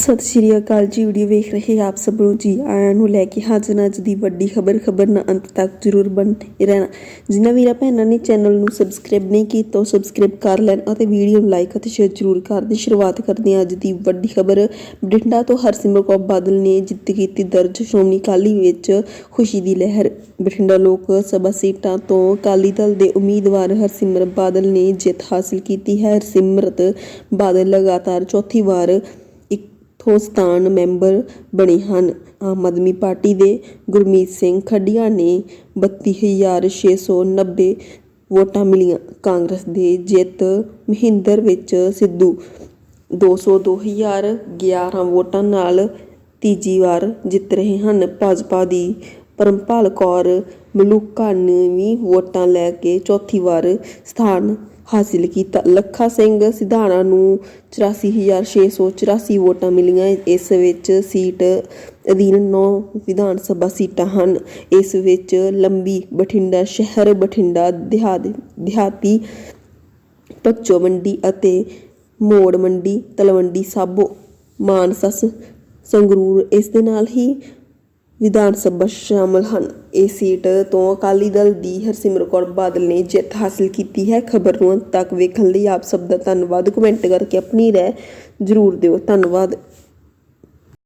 ਸਤਿ ਸ਼੍ਰੀ ਅਕਾਲ ਜੀ, ਵੀਡੀਓ ਵੇਖ ਰਹੇ ਆਪ ਸਭ ਨੂੰ ਜੀ। ਆਇਆਂ ਨੂੰ ਲੈ ਕੇ ਹਾਜ਼ਰ ਅੱਜ ਦੀ ਵੱਡੀ ਖਬਰ ਖਬਰ ਨਾ ਅੰਤ ਤੱਕ ਜ਼ਰੂਰ ਬਣੇ ਰਹਿਣਾ। ਜਿਨ੍ਹਾਂ ਵੀਰਾਂ ਭੈਣਾਂ ਨੇ ਚੈਨਲ ਨੂੰ ਸਬਸਕ੍ਰਾਈਬ ਨਹੀਂ ਕੀਤਾ, ਉਹ ਸਬਸਕ੍ਰਾਈਬ ਕਰ ਲੈਣ ਅਤੇ ਵੀਡੀਓ ਨੂੰ ਲਾਈਕ ਅਤੇ ਸ਼ੇਅਰ ਜ਼ਰੂਰ ਕਰ ਦੇਣ। ਸ਼ੁਰੂਆਤ ਕਰਦੇ ਹਾਂ ਅੱਜ ਦੀ ਵੱਡੀ ਖਬਰ। ਬਠਿੰਡਾ ਤੋਂ ਹਰਸਿਮਰਤ ਕੌਰ ਬਾਦਲ ਨੇ ਜਿੱਤ ਕੀਤੀ ਦਰਜ ਸ਼੍ਰੋਮਣੀ ਅਕਾਲੀ ਵਿੱਚ ਖੁਸ਼ੀ ਦੀ ਲਹਿਰ। ਬਠਿੰਡਾ ਲੋਕ ਸਭਾ ਸੀਟਾਂ ਤੋਂ ਅਕਾਲੀ ਦਲ ਦੇ ਉਮੀਦਵਾਰ ਹਰਸਿਮਰਤ ਬਾਦਲ ਨੇ ਜਿੱਤ ਹਾਸਲ ਕੀਤੀ ਹੈ। ਹਰਸਿਮਰਤ ਬਾਦਲ ਲਗਾਤਾਰ ਚੌਥੀ ਵਾਰ ਇੱਥੋਂ ਮੈਂਬਰ ਬਣੇ ਹਨ। ਆਮ ਆਦਮੀ ਪਾਰਟੀ ਦੇ ਗੁਰਮੀਤ ਸਿੰਘ ਖੱਡੀਆ ਨੇ 32690 ਵੋਟਾਂ ਮਿਲੀਆਂ। ਕਾਂਗਰਸ ਦੇ ਜਿੱਤ ਮਹਿੰਦਰ ਵਿੱਚ ਸਿੱਧੂ 202,011 ਵੋਟਾਂ ਨਾਲ ਤੀਜੀ ਵਾਰ ਜਿੱਤ ਰਹੇ ਹਨ। ਭਾਜਪਾ ਦੀ ਪਰਮਪਾਲ ਕੌਰ ਮਲੂਕਾ ਨੇ ਵੀ ਵੋਟਾਂ ਲੈ ਕੇ ਚੌਥੀ ਵਾਰ ਸਥਾਨ ਹਾਸਿਲ ਕੀਤਾ। ਲੱਖਾ ਸਿੰਘ ਸਿਧਾਣਾ ਨੂੰ 84684 ਵੋਟਾਂ ਮਿਲੀਆਂ। ਇਸ ਵਿੱਚ ਸੀਟ ਅਧੀਨ 9 ਵਿਧਾਨ ਸਭਾ ਸੀਟਾਂ ਹਨ। ਇਸ ਵਿੱਚ ਲੰਬੀ ਬਠਿੰਡਾ, ਸ਼ਹਿਰ ਬਠਿੰਡਾ, ਦਿਹਾਤ, ਦਿਹਾਤੀ ਪੱਚੋ ਮੰਡੀ ਅਤੇ ਮੋੜ ਮੰਡੀ, ਤਲਵੰਡੀ, ਸਾਬੋ, ਮਾਨਸਾ, ਸੰਗਰੂਰ। ਇਸ ਦੇ ਨਾਲ ਹੀ ਵਿਧਾਨ ਸਭਾ ਸ਼ਾਮਲ ਹਨ। ਇਹ ਸੀਟ ਤੋਂ ਅਕਾਲੀ ਦਲ ਦੀ ਹਰਸਿਮਰਤ ਕੌਰ ਬਾਦਲ ਨੇ ਜਿੱਤ ਹਾਸਲ ਕੀਤੀ ਹੈ। ਖਬਰ ਨੂੰ ਅੰਤ ਤੱਕ ਵੇਖਣ ਲਈ ਆਪ ਸਭ ਦਾ ਧੰਨਵਾਦ। ਕਮੈਂਟ ਕਰਕੇ ਆਪਣੀ ਰਾਏ ਜ਼ਰੂਰ ਦਿਓ। ਧੰਨਵਾਦ।